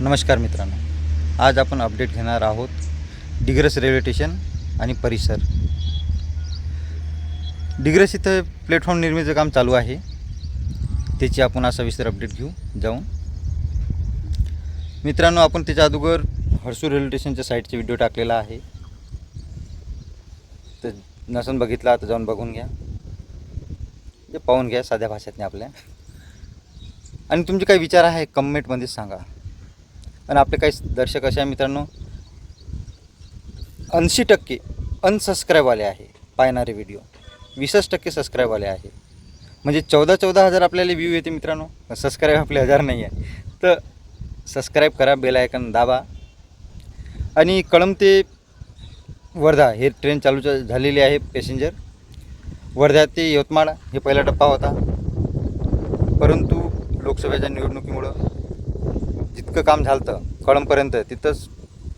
नमस्कार मित्रांनो. आज आपण अपडेट घेणार आहोत डिग्रस रेल्वे स्टेशन आणि परिसर. डिग्रस इथं प्लॅटफॉर्म निर्मितीचं काम चालू आहे. त्याची आपण असा विस्तार अपडेट घेऊ जाऊन. मित्रांनो आपण त्याच्या अगोदर हर्सूर रेल्वे स्टेशनच्या साईडचा व्हिडिओ टाकलेला आहे. तर नसून बघितला तर जाऊन बघून घ्या. ते पाहून घ्या साध्या भाषेतने आपल्या. आणि तुमचे काही विचार आहे कमेंटमध्ये सांगा. आणि आपले काही दर्शक असे आहे मित्रांनो ऐंशी टक्के अनसबस्क्राईबवाले आहे पाहणारे व्हिडिओ वीसच टक्के सबस्क्राईबवाले आहे. म्हणजे चौदा चौदा हजार आपल्याला व्ह्यू येते मित्रांनो सबस्क्राईब आपले हजार नाही आहे. तर सबस्क्राईब करा बेल आयकन दाबा. आणि कळम ते वर्धा हे ट्रेन चालू चा- झालेली आहे पॅसेंजर वर्धा ते यवतमाळ हे पहिला टप्पा होता. परंतु लोकसभेच्या निवडणुकीमुळं जितकं काम झालं होतं कळमपर्यंत तिथंच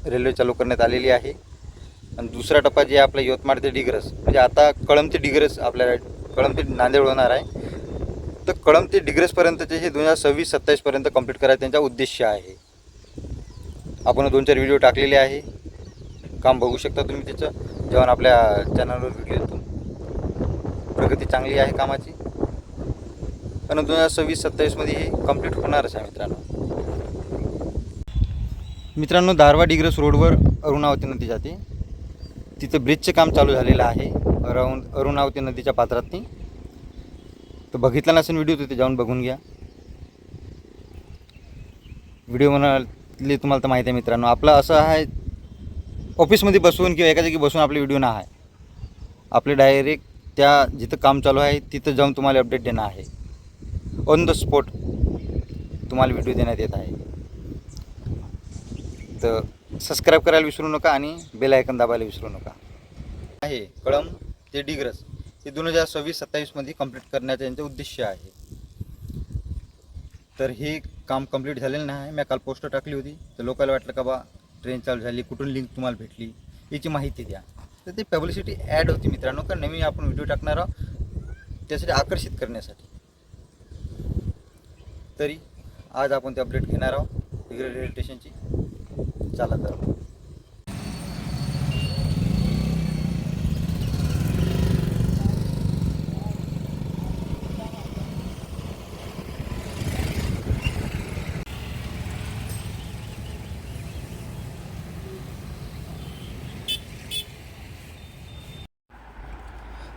रेल्वे चालू करण्यात आलेली आहे. आणि दुसरा टप्पा जे आहे आपला यवतमाळ ते डिग्रस म्हणजे आता कळम ते डिग्रस आपल्याला कळम ते नांदेड होणार आहे. तर कळम ते डिग्रसपर्यंतचे हे दोन हजार सव्वीस सत्तावीसपर्यंत कंप्लीट करायचा त्यांचा उद्देश आहे. आपण दोन चार व्हिडिओ टाकलेले आहे. काम बघू शकता तुम्ही त्याचं जेव्हा आपल्या चॅनलवर व्हिडिओ येतो प्रगती चांगली आहे कामाची. पण दोन हजार सव्वीस सत्तावीसमध्ये हे कंप्लीट होणारच आहे मित्रांनो. मित्रांनो दारवा डिग्रस रोडवर अरुणावती नदी जाते तिथं ब्रिजचं काम चालू झालेलं आहे. अराऊंड अरुणावती नदीच्या पात्रातनी. तर बघितला नसेल व्हिडिओ तिथे जाऊन बघून घ्या. व्हिडिओ म्हणाले तुम्हाला तर माहिती आहे मित्रांनो आपलं असं आहे ऑफिसमध्ये बसून किंवा एका जागी बसून आपले व्हिडिओ ना आहे. आपले डायरेक्ट त्या जिथं काम चालू आहे तिथं जाऊन तुम्हाला अपडेट देणं आहे. ऑन द स्पॉट तुम्हाला व्हिडिओ देण्यात येत आहे. तर सबस्क्राईब करायला विसरू नका आणि बेल आयकन दाबायला विसरू नका. आहे कळम ते डिग्रस. हे दोन हजार सव्वीस सत्तावीसमध्ये कंप्लीट करण्याचा यांचा उद्देश आहे. तर हे काम कंप्लीट झालेलं नाही. आहे मी काल पोस्टर टाकली होती. तर लोकांना वाटलं का बा ट्रेन चालू झाली कुठून लिंक तुम्हाला भेटली याची माहिती द्या. तर ते पब्लिसिटी ॲड होती मित्रांनो का नवीन आपण व्हिडिओ टाकणार आहोत त्यासाठी आकर्षित करण्यासाठी. तरी आज आपण ते अपडेट घेणार आहोत. रेल्वे स्टेशनची चला तर.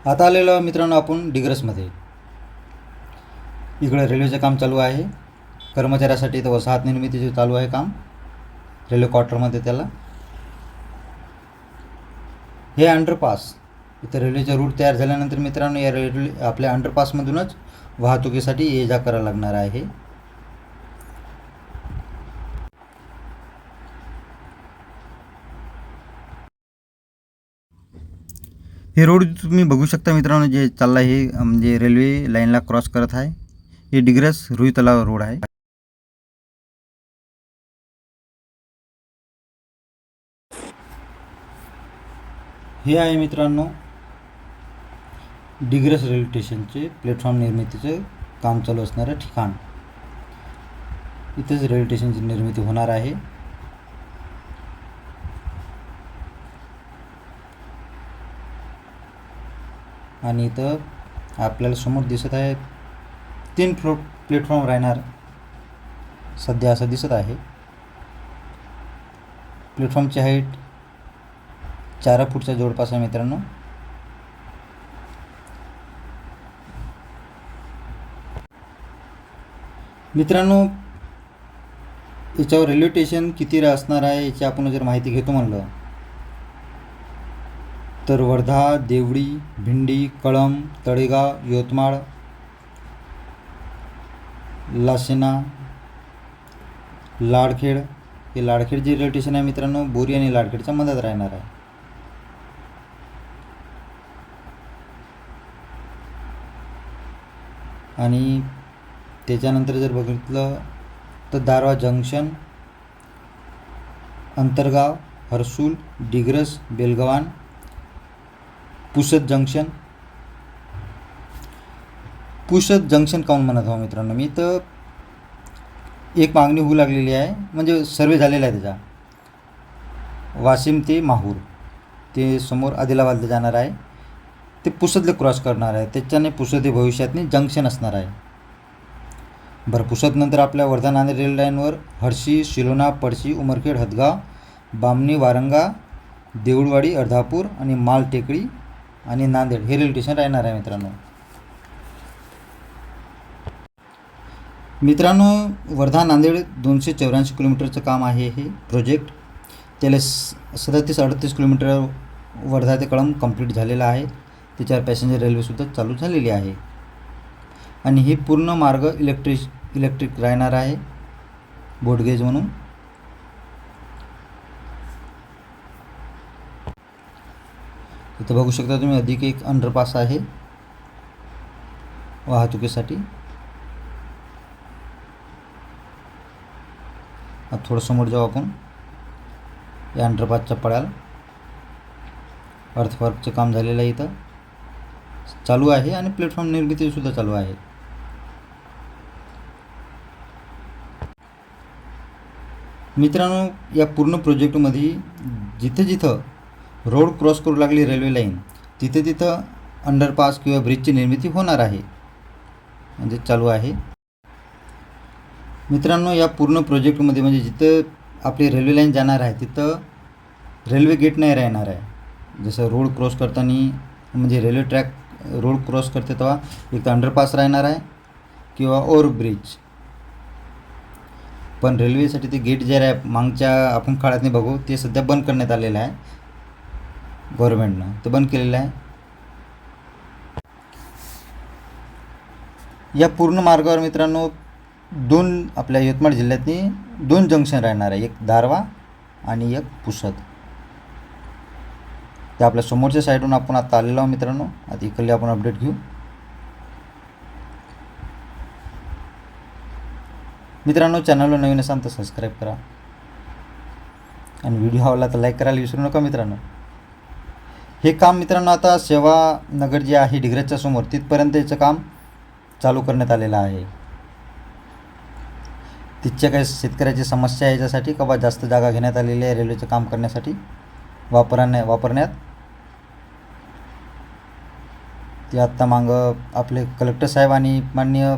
आता आलेलो मित्रांनो आपण डिग्रसमध्ये. इकडे रेल्वेचं काम चालू आहे. कर्मचाऱ्यासाठी तर वसाहत निर्मितीचे चालू आहे काम. रेल्वे क्वार्टरमध्ये त्याला. हे अंडरपास इथं रेल्वेचा रूट तयार झाल्यानंतर मित्रांनो या रेल्वे आपल्या अंडरपासमधूनच वाहतुकीसाठी ये जा करायला लागणार आहे. हे रोड तुम्ही बघू शकता मित्रांनो जे चालला हे म्हणजे रेल्वे लाईनला क्रॉस करत आहे. हे डिग्रस रुई तलाव रोड आहे. हे आहे मित्रांनो डिग्रस रेल्वे स्टेशनचे प्लॅटफॉर्म निर्मितीचं काम चालू असणारं ठिकाण. इथेच रेल्वे स्टेशनची निर्मिती होणार आहे. आणि इथं आपल्याला समोर दिसत आहे तीन फ्लो प्लॅटफॉर्म राहणार. सध्या असं दिसत आहे. प्लॅटफॉर्मची हाईट चार फूटच्या जवळपास आहे मित्रांनो. मित्रांनो याच्यावर रेल्वे स्टेशन किती असणार आहे याची आपण जर माहिती घेतो म्हणलं तर वर्धा देवडी भिंडी कळंब तळेगाव यवतमाळ लासेना लाडखेड. हे लाडखेड जे रेल्वे स्टेशन आहे मित्रांनो बोरी आणि लाडखेडच्या मध्यात राहणार आहे. आणि त्याच्यानंतर जर बघितलं तर Darwha junction Antargaon Harsul Digras Belgavan Pusad junction. Pusad junction काऊन म्हणत आहो मित्रांनो? मी तर एक मागणी होऊ लागलेली आहे म्हणजे सर्वे झालेला आहे त्याचा. वाशिम ते माहूर. ते समोर आदिलाबादला जाणार आहे. ते पुसदले क्रॉस करणार आहे. त्याच्याने पुसद हे भविष्यातनी जंक्शन असणार आहे. बरं पुसदनंतर आपल्या वर्धा नांदेड रेल लाईनवर हर्षी शिलोना पडशी उमरखेड हदगाव बामणी वारंगा देऊळवाडी अर्धापूर आणि माल टेकडी आणि नांदेड हे रेल्वे स्टेशन राहणार आहे मित्रांनो. मित्रांनो वर्धा नांदेड दोनशे चौऱ्याऐंशी किलोमीटरचं काम आहे हे प्रोजेक्ट त्याला स सदतीस अडतीस किलोमीटर वर्धा ते कळम कंप्लीट झालेलं आहे. चार पॅसेंजर रेल्वेसुद्धा चालू झालेली आहे. आणि हे पूर्ण मार्ग इलेक्ट्रिक इलेक्ट्रिक राहणार आहे. बोटगेज म्हणून. इथं बघू शकता तुम्ही अधिक एक अंडरपास आहे. वाहतुकीसाठी. आता थोडं समोर जाऊ आपण. या अंडरपासच्या पडाल अर्थवर्कचं काम झालेलं आहे इथं. चालू आहे आणि प्लॅटफॉर्म निर्मितीसुद्धा चालू आहे. मित्रांनो या पूर्ण प्रोजेक्टमध्ये जिथं जिथं रोड क्रॉस करू लागली रेल्वे लाईन तिथे तिथं अंडरपास किंवा ब्रिजची निर्मिती होणार आहे. म्हणजे चालू आहे. मित्रांनो या पूर्ण प्रोजेक्टमध्ये म्हणजे जिथं आपली रेल्वे लाईन जाणार आहे तिथं रेल्वे गेट नाही राहणार आहे. जसं रोड क्रॉस करताना म्हणजे रेल्वे ट्रॅक रोड क्रॉस करते तेव्हा एक अंडरपास राहणार आहे किंवा ओव्हरब्रिज पण रेल्वेसाठी ते गेट जे आहे मागच्या आपण काळात नाही बघू ते सध्या बंद करण्यात आलेलं आहे. गव्हर्मेंटनं ते बंद केलेलं आहे. या पूर्ण मार्गावर मित्रांनो दोन आपल्या यवतमाळ जिल्ह्यातनी दोन जंक्शन राहणार आहे. एक दारवा आणि एक पुसद. ते आपल्या समोरच्या साईडहून आपण आता आलेलो आहोत मित्रांनो. आता इकडले आपण अपडेट घेऊ. मित्रांनो चॅनलला नवीन असाल तर सबस्क्राईब करा. आणि व्हिडिओ आवडला तर लाईक करायला विसरू नका मित्रांनो. हे काम मित्रांनो आता सेवा नगर जे आहे डिग्रजच्या समोर तिथपर्यंत याचं काम चालू करण्यात आलेलं आहे. तिथच्या काही शेतकऱ्याची समस्या आहे याच्यासाठी का बा जास्त जागा घेण्यात आलेली आहे रेल्वेचं काम करण्यासाठी वापरण्या वापरण्यात. ते आत्ता मागं आपले कलेक्टर साहेब आणि माननीय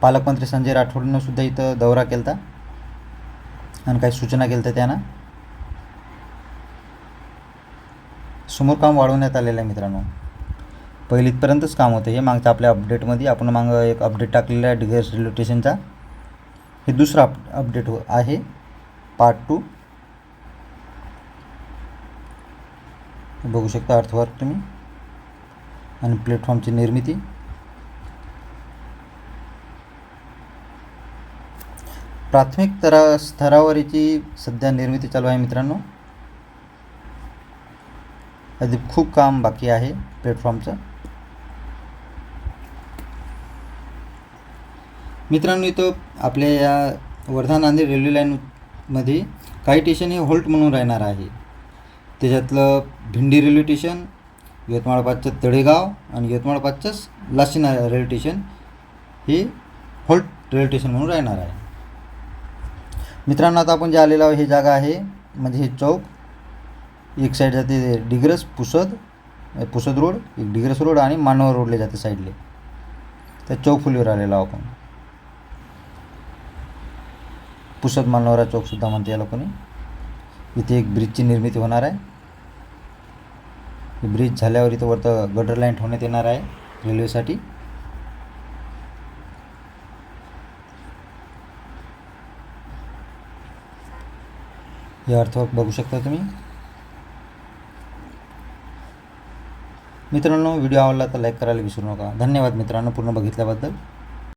पालकमंत्री संजय राठोडनं सुद्धा इथं दौरा केला आणि काही सूचना केल्या होत्या त्यांना. समोर काम वाढवण्यात आलेलं आहे मित्रांनो. पहिले इथपर्यंतच काम होतं. हे मागचं आपल्या अपडेटमध्ये आपण मागं एक अपडेट टाकलेला आहे डिगेस रेल्वे स्टेशनचा हे दुसरा अप अपडेट हो आहे. पार्ट टू बघू शकता अर्थवर्क तुम्ही. आणि प्लॅटफॉर्मची निर्मिती. प्राथमिक तरा स्तरावर याची सध्या निर्मिती चालू आहे मित्रांनो. अधिक खूप काम बाकी आहे प्लॅटफॉर्मचं मित्रांनो इथं आपल्या या वर्धा नांदेड रेल्वे लाईनमध्ये काही स्टेशन हे होल्ट म्हणून राहणार आहे. त्याच्यातलं भिंडी रेल्वे स्टेशन यवतमाळपासचं तळेगाव आणि यवतमाळपासचंच लाशिना रेल्वे स्टेशन हे होल्ट रेल्वे स्टेशन म्हणून राहणार आहे. मित्रांनो आता आपण जे आलेलो आहोत ही जागा आहे म्हणजे हे चौक. एक साईड जाते डिग्रस पुसद पुसद रोड एक डिग्रस रोड आणि मानव रोडले जाते साईडले त्या चौक फुलीवर आलेलो आहोत आपण. पुसद मानवरा चौकसुद्धा म्हणते या लोकांनी इथे एक ब्रिजची निर्मिती होणार आहे. ब्रिज झाल्यावर इथं वरतं गटर लाईन ठेवण्यात येणार आहे रेल्वेसाठी हे अर्थवर्क बघू शकता तुम्ही. मित्रांनो व्हिडिओ आवडला तर लाईक करायला विसरू नका. धन्यवाद मित्रांनो पूर्ण बघितल्याबद्दल.